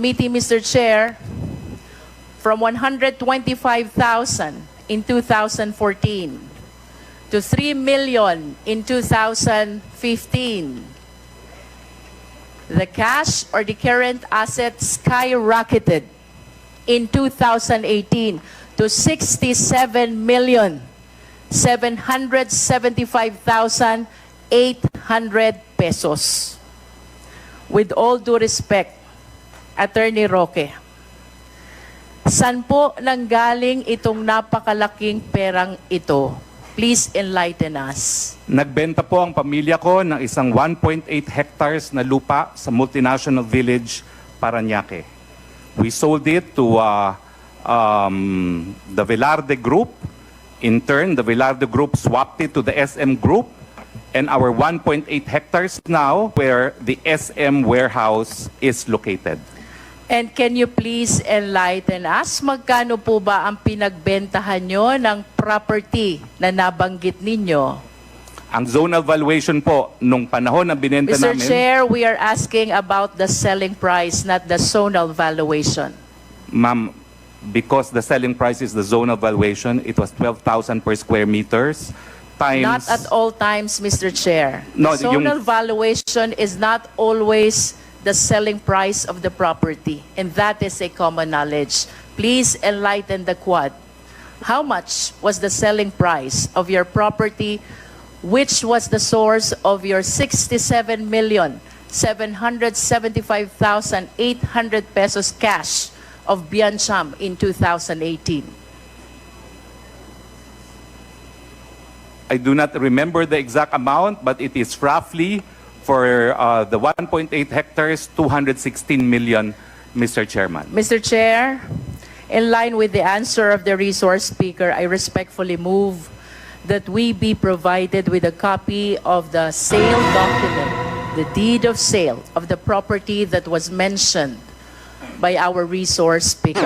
committee, Mr. Chair, from 125,000 in 2014 to 3 million in 2015. The cash or the current assets skyrocketed in 2018 to 67 million 775,800 pesos. With all due respect, Attorney Roque, saan po nanggaling itong napakalaking perang ito? Please enlighten us. Nagbenta po ang pamilya ko ng isang 1.8 hectares na lupa sa multinational village Paranaque. We sold it to uh, um, the Velarde Group. In turn, the Velarde Group swapped it to the SM Group. And our 1.8 hectares now where the SM warehouse is located. And can you please enlighten us? Magkano po ba ang pinagbentahan nyo ng property na nabanggit ninyo? Ang zonal valuation po, nung panahon na binenta Mr. namin... Chair, we are asking about the selling price, not the zonal valuation. Ma'am, because the selling price is the zonal valuation, it was 12,000 per square meters times... Not at all times, Mr. Chair. No, The yung- zonal valuation is not always the selling price of the property, and that is a common knowledge. Please enlighten the quad. How much was the selling price of your property, which was the source of your 67 million 775,800 pesos cash of Biancham in 2018? I do not remember the exact amount, but it is roughly for uh, the 1.8 hectares, 216 million, Mr. Chairman. Mr. Chair, in line with the answer of the resource speaker, I respectfully move that we be provided with a copy of the sale document, the deed of sale of the property that was mentioned by our resource speaker.